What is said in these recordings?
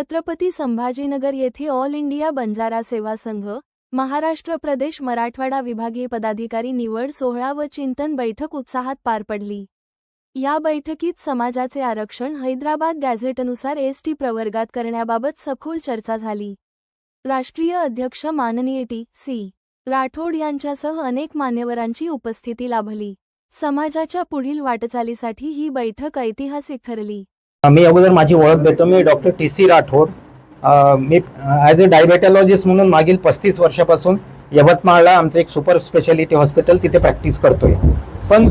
छत्रपती संभाजीनगर येथे all India Banjara सेवा संघ महाराष्ट्र प्रदेश मराठवाडा विभागीय पदाधिकारी निवड सोहळा व चिंतन बैठक उत्साहात पार पडली. या बैठकीत समाजाचे आरक्षण हैदराबाद गॅझेटनुसार एसटी प्रवर्गात करण्याबाबत सखोल चर्चा झाली. राष्ट्रीय अध्यक्ष माननीय टी. सी. राठोड यांच्यासह अनेक मान्यवरांची उपस्थिती लाभली. समाजाच्या पुढील वाटचालीसाठी ही बैठक ऐतिहासिक ठरली. मी अगोदर माझी ओळख देतो. मी डॉक्टर टी सी राठोड. मी ॲज अ डायबेटॉलॉजिस्ट म्हणून मागील पस्तीस वर्षापासून यवतमाळला आमचं एक सुपर स्पेशालिटी हॉस्पिटल तिथे प्रॅक्टिस करतोय. पण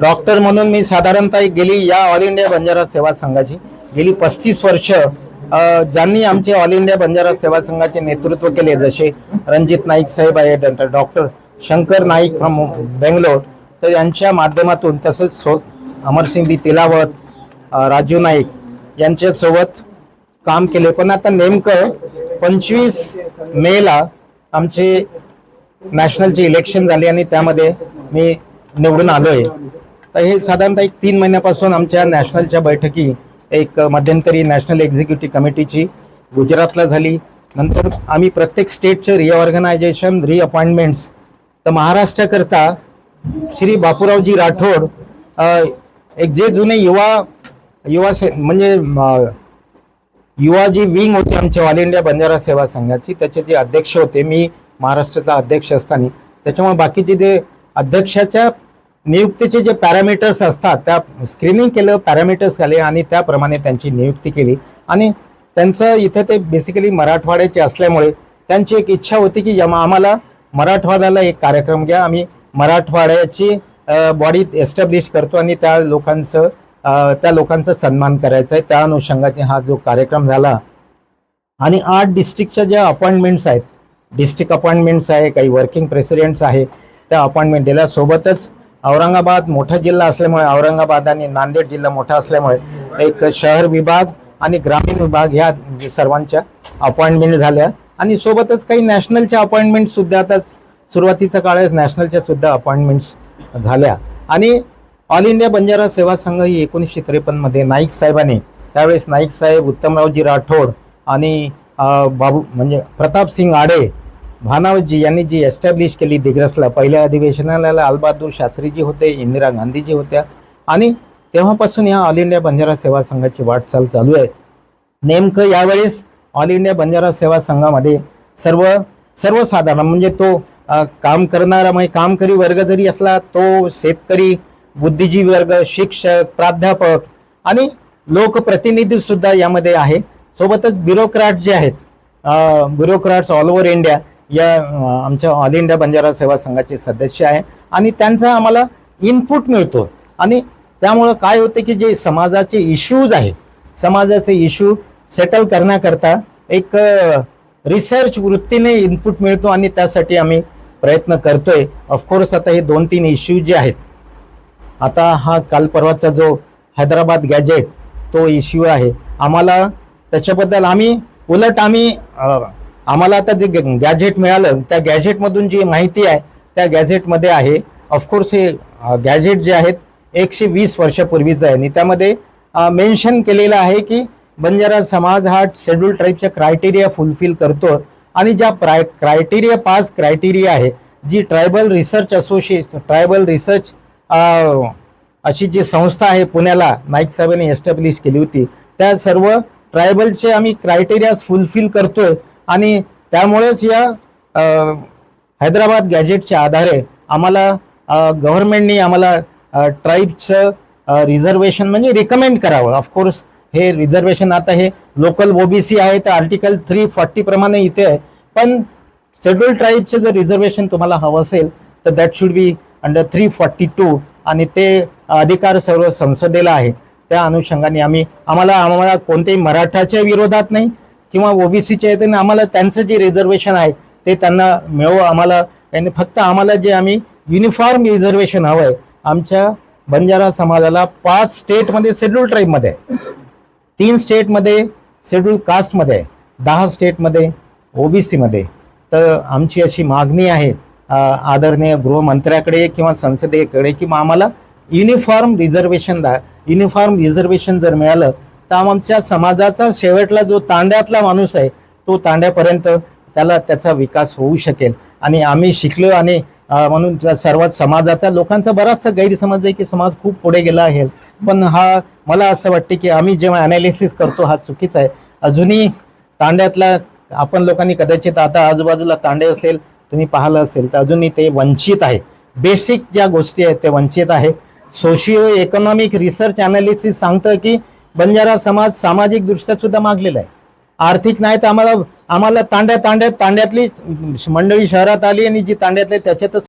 डॉक्टर म्हणून मी साधारणतः एक गेली या ऑल इंडिया बंजारा सेवा संघाची. गेली पस्तीस वर्ष ज्यांनी आमचे ऑल इंडिया बंजारा सेवा संघाचे नेतृत्व केले जसे रणजित नाईक साहेब आहे डॉक्टर शंकर नाईक फ्रॉम बेंगलोर तर यांच्या माध्यमातून तसंच सो अमरसिंग तिलावत राजू नाईक यांच्यासोबत काम केले. पण आता नेमकं पंचवीस मेला आमचे नॅशनलचे इलेक्शन झाले आणि त्यामध्ये मी निवडून आलो आहे तर हे साधारणतः एक तीन महिन्यापासून आमच्या नॅशनलच्या बैठकी एक मध्यंतरी नॅशनल एक्झिक्युटिव्ह कमिटीची गुजरातला झाली. नंतर आम्ही प्रत्येक स्टेटचे रिऑर्गनायझेशन रिअपॉइंटमेंट्स तर महाराष्ट्राकरता श्री बापूरावजी राठोड एक जे जुने युवा युवा से म्हणजे युवा जी विंग होती आमची ऑल इंडिया बंजारा सेवा संघाची त्याचे जे अध्यक्ष होते मी महाराष्ट्राचा अध्यक्ष असताना त्याच्यामुळे बाकीचे जे अध्यक्षाच्या नियुक्तीचे जे पॅरामीटर्स असतात त्या स्क्रीनिंग केलं पॅरामीटर्स झाले आणि त्याप्रमाणे त्यांची नियुक्ती केली. आणि त्यांचं इथं ते बेसिकली मराठवाड्याचे असल्यामुळे त्यांची एक इच्छा होती की यमा- आम्हाला मराठवाड्याला एक कार्यक्रम घ्या. आम्ही मराठवाड्याची बॉडी एस्टॅब्लिश करतो आणि त्या लोकांचं त्या लोकांचा सन्मान करायचा आहे. त्या अनुषंगाने हा जो कार्यक्रम झाला आणि आठ डिस्ट्रिक्टच्या ज्या अपॉइंटमेंट्स आहेत डिस्ट्रिक्ट अपॉइंटमेंट्स आहे काही वर्किंग प्रेसिडेंट्स आहे त्या अपॉइंटमेंट दिल्या. सोबतच औरंगाबाद मोठा जिल्हा असल्यामुळे औरंगाबाद आणि नांदेड जिल्हा मोठा असल्यामुळे एक शहर विभाग आणि ग्रामीण विभाग ह्या सर्वांच्या अपॉइंटमेंट झाल्या. आणि सोबतच काही नॅशनलच्या अपॉइंटमेंट सुद्धा आता काळ काळात नॅशनलच्या सुद्धा अपॉइंटमेंट्स झाल्या. आणि ऑल इंडिया बंजारा सेवा संघ ही एकोणीसशे त्रेपन्नमध्ये नाईक साहेबाने त्यावेळेस नाईक साहेब उत्तमरावजी राठोड आणि बाबू म्हणजे प्रताप सिंग आडे भानावतजी यांनी जी एस्टॅब्लिश केली दिग्रसला पहिल्या अधिवेशनाला लालबहादूर शास्त्रीजी होते इंदिरा गांधीजी होत्या आणि तेव्हापासून या ऑल इंडिया बंजारा सेवा संघाची वाटचाल चालू आहे. नेमकं यावेळेस ऑल इंडिया बंजारा सेवा संघामध्ये सर्व सर्वसाधारण म्हणजे तो काम करणारा म्हणजे कामकरी वर्ग जरी असला तो शेतकरी बुद्धिजीवी वर्ग शिक्षक प्राध्यापक आणि लोकप्रतिनिधी सुद्धा यामध्ये आहे. सोबतच ब्युरोक्रॅट जे आहेत ब्युरोक्रॅट्स ऑल ओव्हर इंडिया या आमच्या ऑल इंडिया बंजारा सेवा संघाचे सदस्य आहे आणि त्यांचा आम्हाला इनपुट मिळतो आणि त्यामुळं काय होते की जे समाजाचे इश्यूज आहे समाजाचे इश्यू सेटल करण्याकरता एक रिसर्च वृत्तीने इनपुट मिळतो आणि त्यासाठी आम्ही प्रयत्न करतोय. ऑफकोर्स आता हे दोन तीन इश्यू जे आहेत आता हा काल परवाचा जो हैदराबाद गॅजेट तो इश्यू आहे. आम्हाला त्याच्याबद्दल आम्ही उलट आम्ही आम्हाला आता जे गॅजेट मिळालं त्या गॅजेटमधून जी माहिती आहे त्या गॅजेटमध्ये आहे. ऑफकोर्स हे गॅजेट जे आहेत एकशे वीस वर्षापूर्वीचं आहे. आणि त्यामध्ये मेन्शन केलेलं आहे की बंजारा समाज हा शेड्यूल ट्राईबच्या क्रायटेरिया फुलफिल करतो. आणि ज्या प्राय क्रायटेरिया पाच क्रायटेरिया आहे जी tribal research association tribal research अशी जी संस्था आहे पुण्याला नाईक साहेबांनी एस्टॅब्लिश केली होती. त्या सर्व ट्रायबलचे आम्ही क्रायटेरिया फुलफिल करतोय आणि त्यामुळेच या हैदराबाद गॅजेटच्या आधारे आम्हाला गव्हर्नमेंटनी आम्हाला ट्राईबचं रिझर्वेशन म्हणजे रिकमेंड करावं. ऑफकोर्स हे रिझर्वेशन आता हे लोकल ओबीसी आहे तर आर्टिकल थ्री फॉर्टी प्रमाणे इथे आहे. पण शेड्यूल ट्राईबचं जर रिझर्वेशन तुम्हाला हवं असेल तर that should be under three forty two आणि ते अधिकार सर्व संसदेला आहे. त्या अनुषंगाने आम्ही आम्हाला आम्हाला कोणत्याही मराठाच्या विरोधात नाही किंवा ओबीसीच्या येते आम्हाला त्यांचं जे रिझर्वेशन आहे ते त्यांना मिळवं आम्हाला त्यांनी फक्त आम्हाला जे आम्ही युनिफॉर्म रिझर्वेशन हवं आहे आमच्या बंजारा समाजाला पाच स्टेटमध्ये शेड्यूल ट्राईबमध्ये आहे. तीन स्टेटमध्ये शेड्यूल कास्टमध्ये आहे. दहा स्टेटमध्ये ओबीसीमध्ये तर आमची अशी मागणी आहे आदरणीय गृहमंत्र्याकडे किंवा संसदेकडे किंवा आम्हाला युनिफॉर्म रिझर्वेशन दा युनिफॉर्म रिझर्वेशन जर मिळालं तर आमच्या समाजाचा शेवटला जो तांड्यातला माणूस आहे तो तांड्यापर्यंत त्याला त्याचा विकास होऊ शकेल. आणि आम्ही शिकलो आणि म्हणून सर्वात समाजाचा लोकांचा बराचसा गैरसमज आहे की समाज खूप पुढे गेला आहे. पण हा मला असं वाटते की आम्ही जेव्हा अनालिसिस करतो हा चुकीचा आहे. अजूनही तांड्यातला आपण लोकांनी कदाचित आता आजूबाजूला तांडे असेल तुम्ही पाहिलं असेल तर अजूनही ते वंचित आहे. बेसिक ज्या गोष्टी आहेत ते वंचित आहे. सोशिओ इकॉनॉमिक रिसर्च अनालिसिस सांगतं की बंजारा समाज सामाजिक दृष्ट्या सुद्धा मागलेला आहे. आर्थिक नाही तर आम्हाला आम्हाला तांड्या तांड्यात तांड्यातली मंडळी शहरात आली आणि जी तांड्यातली त्याच्यातच